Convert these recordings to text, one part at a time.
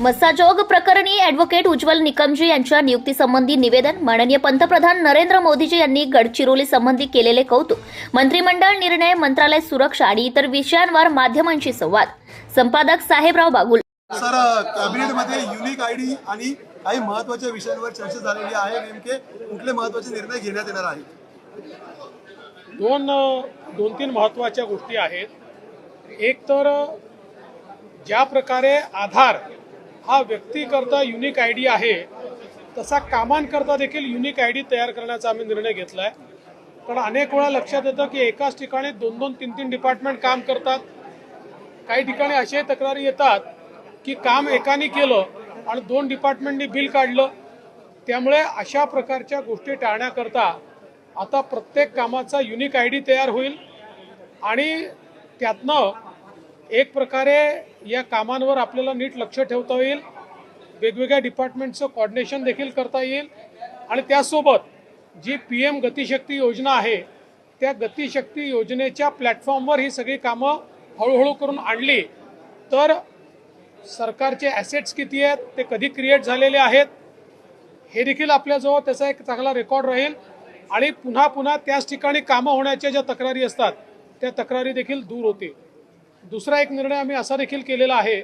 मस्साजोग प्रकरणी ॲडव्होकेट उज्ज्वल निकमजी यांच्या नियुक्तीसंबंधी निवेदन. माननीय पंतप्रधान नरेंद्र मोदीजी यांनी गडचिरोली संबंधी केलेले कौतुक मंत्रिमंडळ निर्णय मंत्रालय सुरक्षा आणि इतर विषयांवर माध्यमांशी संवाद. संपादक साहेबराव बागुल. सर कॅबिनेटमध्ये युनिक आय डी आणि काही महत्त्वाच्या विषयांवर चर्चा झालेली आहे. नेमके कुठले महत्त्वाचे निर्णय घेण्यात येणार आहेत? दोन दोन तीन महत्त्वाच्या गोष्टी आहेत. एक तर ज्या प्रकारे आधार हा व्यक्तीकरता युनिक आय डी आहे. तसा कामांकरता देखील युनिक आय डी तयार करण्याचा आम्ही निर्णय घेतला आहे पण अनेक वेळा लक्षात येतं की एकाच ठिकाणी दोन दोन तीन तीन डिपार्टमेंट काम करतात. काही ठिकाणी अशाही तक्रारी येतात की काम एकाने केलं आणि दोन डिपार्टमेंटनी बिल काढलं. त्यामुळे अशा प्रकारच्या गोष्टी टाळण्याकरता आता प्रत्येक कामाचा युनिक आय डी तयार होईल. आणि त्यातनं एक प्रकारे या कामांवर आपल्याला नीट लक्ष ठेवता येईल. वेगवेगळ्या डिपार्टमेंटचं कॉर्डिनेशन देखील करता येईल. आणि त्यासोबत जी पी एम गतिशक्ती योजना आहे त्या गतिशक्ती योजनेच्या प्लॅटफॉर्मवर ही सगळी कामं हळूहळू करून आणली. तर सरकारचे ॲसेट्स किती आहेत ते कधी क्रिएट झालेले आहेत हे देखील आपल्याजवळ त्याचा एक चांगला रेकॉर्ड राहील. आणि पुन्हा पुन्हा त्याच ठिकाणी कामं होण्याच्या ज्या तक्रारी असतात त्या तक्रारी देखील दूर होतील. दुसरा एक निर्णय आम्ही असा देखील केलेला आहे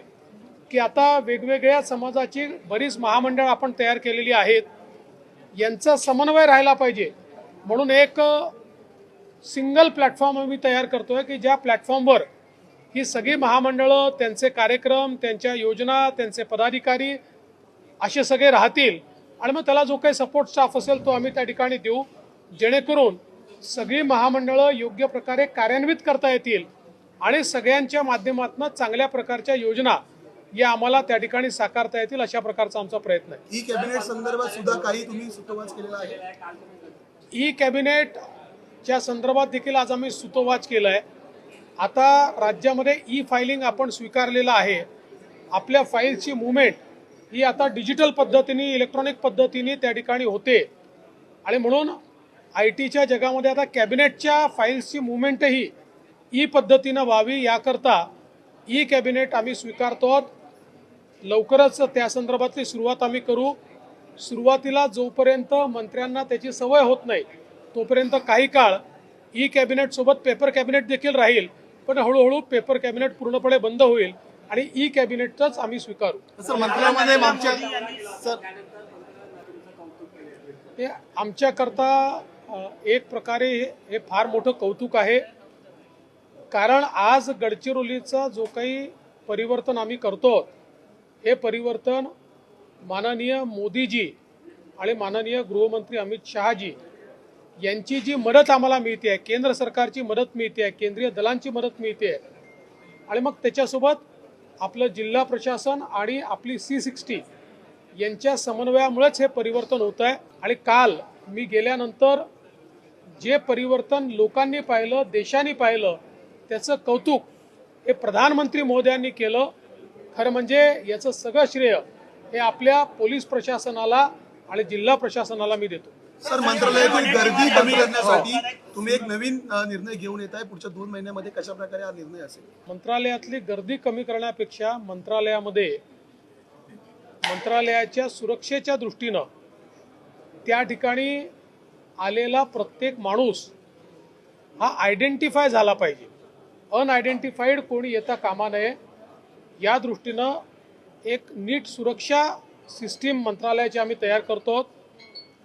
की आता वेगवेगळ्या समाजाची बरीच महामंडळ आपण तयार केलेली आहेत. यांचा समन्वय राहिला पाहिजे. म्हणून एक सिंगल प्लॅटफॉर्म आम्ही तयार करतोय की ज्या प्लॅटफॉर्मवर ही सगळी महामंडळं त्यांचे कार्यक्रम त्यांच्या योजना त्यांचे पदाधिकारी असे सगळे राहतील आणि मग त्याला जो काही सपोर्ट स्टाफ असेल तो आम्ही त्या ठिकाणी देऊ. जेणेकरून सगळी महामंडळं योग्य प्रकारे कार्यान्वित करता येतील. आणि सगळ्यांच्या माध्यमातून चांगल्या प्रकारच्या योजना या आम्हाला त्या ठिकाणी साकारता येतील अशा प्रकारचा आमचा प्रयत्न आहे. ई कॅबिनेट संदर्भात सुद्धा काही तुम्ही सुतोवाच केलेला आहे? ई कॅबिनेटच्या संदर्भात देखील आज आम्ही सुतोवाच केला आहे आता राज्यामध्ये ई फायलिंग आपण स्वीकारलेलं आहे. आपल्या फाईलची मुवमेंट ही आता डिजिटल पद्धतीने इलेक्ट्रॉनिक पद्धतीने त्या ठिकाणी होते. आणि म्हणून आय टीच्या जगामध्ये आता कॅबिनेटच्या फाईल्सची मुवमेंटही ई पद्धतीनं व्हावी याकरता ई कॅबिनेट आम्ही स्वीकारतो आहोत. लवकरच त्या संदर्भातली सुरुवात आम्ही करू. सुरुवातीला जोपर्यंत मंत्र्यांना त्याची सवय होत नाही तोपर्यंत काही काळ ई कॅबिनेट सोबत पेपर कॅबिनेट देखील राहील पण हळूहळू पेपर कॅबिनेट पूर्णपणे बंद होईल आणि ई कॅबिनेटच आम्ही स्वीकारू. सर आमच्याकरता एक प्रकारे हे फार मोठं कौतुक आहे. कारण आज गडचिरोलीचा जो काही परिवर्तन आम्ही करतो हे परिवर्तन माननीय मोदीजी आणि माननीय गृहमंत्री अमित शहाजी यांची जी मदत आम्हाला मिळते आहे केंद्र सरकारची मदत मिळते आहे केंद्रीय दलांची मदत मिळते आहे. आणि मग त्याच्यासोबत आपलं जिल्हा प्रशासन आणि आपली सी सिक्स्टी यांच्या समन्वयामुळेच हे परिवर्तन होत आहे. आणि काल मी गेल्यानंतर जे परिवर्तन लोकांनी पाहिलं देशाने पाहिलं त्याचं कौतुक हे प्रधानमंत्री मोदयांनी केलं. खरं म्हणजे याचं सगळं श्रेय हे आपल्या पोलीस प्रशासनाला आणि जिल्हा प्रशासनाला मी देतो. सर मंत्रालयातील गर्दी कमी करण्यासाठी तुम्ही एक नवीन निर्णय घेऊन येत आहे पुढच्या दोन महिन्यामध्ये कशा प्रकारे हा निर्णय असेल? मंत्रालयातली गर्दी कमी करण्यापेक्षा मंत्रालयामध्ये मंत्रालयाच्या सुरक्षेच्या दृष्टीनं त्या ठिकाणी आलेला प्रत्येक माणूस हा आयडेंटिफाय झाला पाहिजे. अनआयडेंटिफाईड कोणी येता कामा नये या दृष्टीनं एक नीट सुरक्षा सिस्टीम मंत्रालयाची आम्ही तयार करतो आहोत.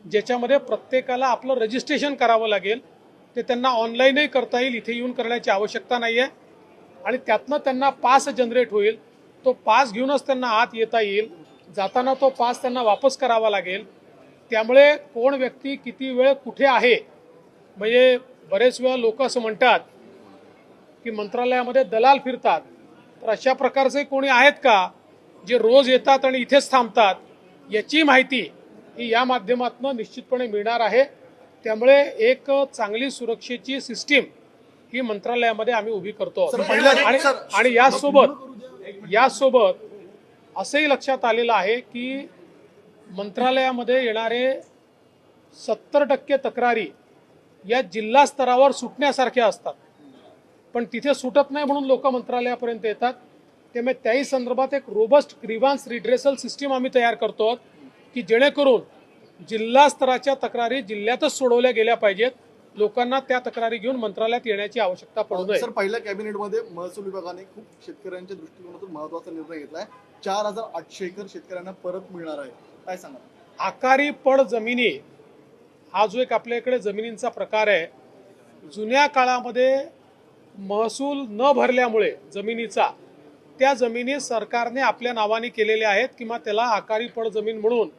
ज्याच्यामध्ये प्रत्येकाला आपलं रजिस्ट्रेशन करावं लागेल. ते त्यांना ऑनलाईनही करता येईल इथे येऊन करण्याची आवश्यकता नाही आहे आणि त्यातनं त्यांना पास जनरेट होईल. तो पास घेऊनच त्यांना आत येता येईल. जाताना तो पास त्यांना वापस करावा लागेल. त्यामुळे कोण व्यक्ती किती वेळ कुठे आहे म्हणजे बरेच वेळा लोक असं म्हणतात की मंत्रालयामध्ये दलाल फिरतात. तर अशा प्रकारचे कोणी आहेत का जे रोज येतात आणि इथेच थांबतात याची माहिती ही या माध्यमातून निश्चितपणे मिळणार आहे. त्यामुळे एक चांगली सुरक्षेची सिस्टीम ही मंत्रालयामध्ये आम्ही उभी करतो. आणि यासोबत यासोबत असंही लक्षात आलेलं आहे की मंत्रालयामध्ये येणारे सत्तर टक्के तक्रारी या जिल्हा स्तरावर सुटण्यासारख्या असतात. पण तिथे सुटत नाही म्हणून लोक मंत्रालयापर्यंत येतात. त्यामुळे त्याही संदर्भात एक रोबस्ट ग्रीवान्स रिड्रेसल सिस्टीम आम्ही तयार करतो की जेणेकरून जिल्हा स्तराच्या तक्रारी जिल्ह्यातच सोडवल्या गेल्या पाहिजेत. लोकांना त्या तक्रारी घेऊन मंत्रालयात येण्याची आवश्यकता पडू नये. सर पहिल्या कॅबिनेटमध्ये महसूल विभागाने खूप शेतकऱ्यांच्या दृष्टिकोनातून महत्त्वाचा निर्णय घेतलाय. चार हजार आठशे एकर शेतकऱ्यांना परत मिळणार आहे. काय सांगा आकारी पड जमिनी हा जो एक आपल्याकडे जमिनींचा प्रकार आहे जुन्या काळामध्ये महसूल न भरल्यामुळे जमिनीचा त्या जमिनी सरकारने आपल्या नावाने केलेल्या आहेत किंवा त्याला आकारी पड जमीन म्हणून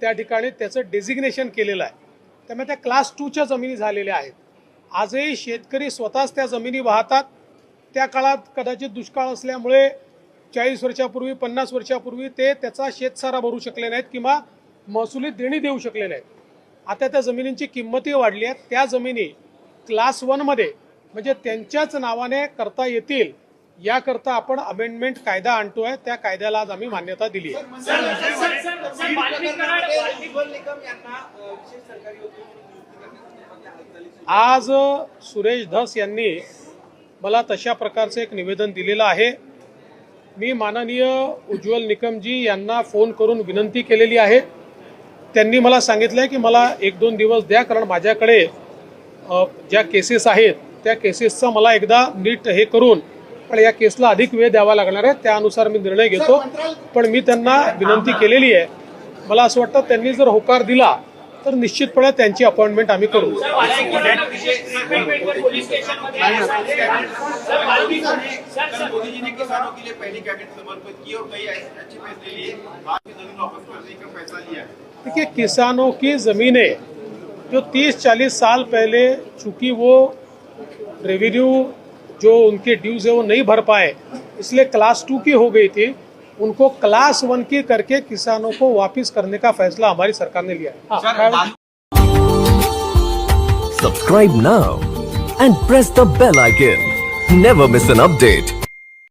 त्या ठिकाणी त्याचं डेझिग्नेशन केलेलं आहे. त्यामुळे त्या क्लास टूच्या जमिनी झालेल्या आहेत. आजही शेतकरी स्वतःच त्या जमिनी वाहतात. त्या काळात कदाचित दुष्काळ असल्यामुळे चाळीस वर्षापूर्वी पन्नास वर्षापूर्वी ते त्याचा शेतसारा भरू शकले नाहीत किंवा महसुली देणी देऊ शकले नाहीत. आता त्या जमिनींची किंमतही वाढली आहे. त्या जमिनी क्लास वनमध्ये म्हणजे त्यांच्याच नावाने करता येतील याकरता आपण अमेंडमेंट कायदा आणतोय त्या कायद्याला आज आम्ही मान्यता दिली आहे आज सुरेश धस यांनी मला तशा प्रकारचं एक निवेदन दिलेलं आहे. मी माननीय उज्ज्वल निकमजी यांना फोन करून विनंती केलेली आहे. त्यांनी मला सांगितलं की मला एक दोन दिवस द्या कारण माझ्याकडे ज्या केसेस आहेत त्या केसेसचं मला एकदा नीट हे करून पण या केसला अधिक वेळ द्यावा लागणार आहे त्यानुसार मी निर्णय घेतो. पण मी त्यांना विनंती केलेली आहे. मला असं वाटतं त्यांनी जर होकार दिला तर निश्चितपणे त्यांची अपॉइंटमेंट आम्ही करू. देखिए किसानों की ज़मीनें जो 30-40 साल पहले चूंकि वो रेवेन्यू जो उनके ड्यूज है वो नहीं भर पाए इसलिए क्लास टू की हो गई थी उनको क्लास वन की करके किसानों को वापस करने का फैसला हमारी सरकार ने लिया सब्सक्राइब ना and press the bell icon never miss an update.